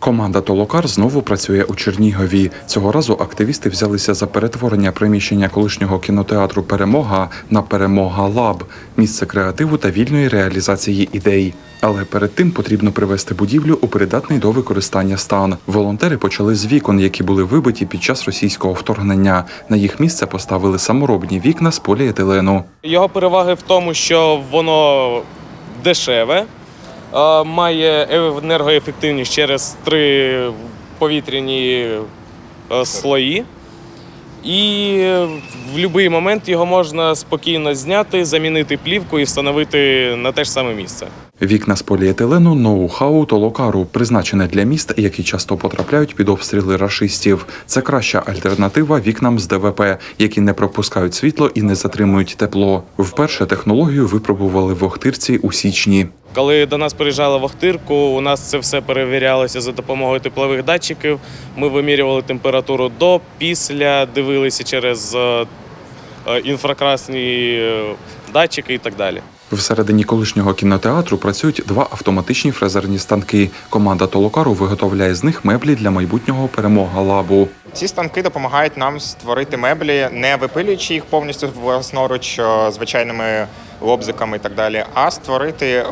Команда Толокар знову працює у Чернігові. Цього разу активісти взялися за перетворення приміщення колишнього кінотеатру Перемога на Перемога Лаб місце креативу та вільної реалізації ідей. Але перед тим потрібно привести будівлю у придатний до використання стан. Волонтери почали з вікон, які були вибиті під час російського вторгнення. На їх місце поставили саморобні вікна з поліетилену. Його переваги в тому, що воно дешеве, має енергоефективність через три повітряні е, слої. І в будь-який момент його можна спокійно зняти, замінити плівку і встановити на те ж саме місце. Вікна з поліетилену ноу-хау Толокару, призначене для міст, які часто потрапляють під обстріли рашистів. Це краща альтернатива вікнам з ДВП, які не пропускають світло і не затримують тепло. Вперше технологію випробували в Охтирці у січні. Коли до нас приїжджали в Охтирку, у нас це все перевірялося за допомогою теплових датчиків. Ми вимірювали температуру до, після, дивилися через е, е, інфракрасні е, датчики і так далі. Всередині колишнього кінотеатру працюють два автоматичні фрезерні станки. Команда Толокару виготовляє з них меблі для майбутнього перемога лабу. Ці станки допомагають нам створити меблі, не випилюючи їх повністю власноруч е, звичайними лобзиками і так далі, а створити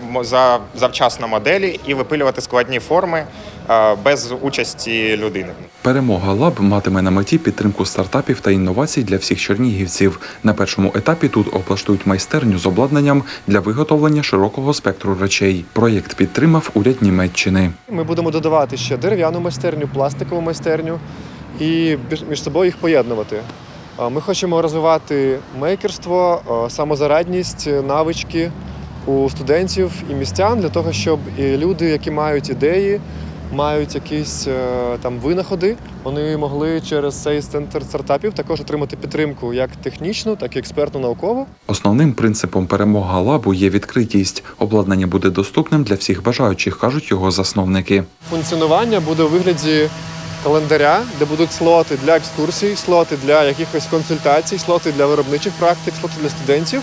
завчасно моделі і випилювати складні форми е, без участі людини. Перемога Лаб матиме на меті підтримку стартапів та інновацій для всіх чернігівців. На першому етапі тут облаштують майстерню з обладнанням для виготовлення широкого спектру речей. Проєкт підтримав уряд Німеччини. Ми будемо додавати ще дерев'яну майстерню, пластикову майстерню і між собою їх поєднувати. А, Ми хочемо розвивати мейкерство, самозарадність, навички у студентів і містян для того, щоб і люди, які мають ідеї, мають якісь е, там винаходи, вони могли через цей центр стартапів також отримати підтримку як технічну, так і експертну наукову. Основним принципом перемога лабу є відкритість. Обладнання буде доступним для всіх бажаючих, кажуть його засновники. Функціонування буде у вигляді календаря, де будуть слоти для екскурсій, слоти для якихось консультацій, слоти для виробничих практик, слоти для студентів.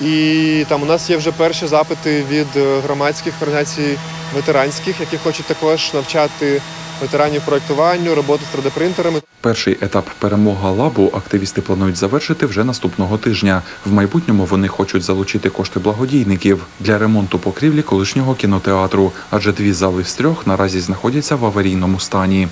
І там у нас є вже перші запити від е, громадських організацій ветеранських, які хочуть також навчати ветеранів проєктуванню, роботи з 3D-принтерами. Перший етап перемога лабу активісти планують завершити вже наступного тижня. В майбутньому вони хочуть залучити кошти благодійників для ремонту покрівлі колишнього кінотеатру, адже дві зали з трьох наразі знаходяться в аварійному стані.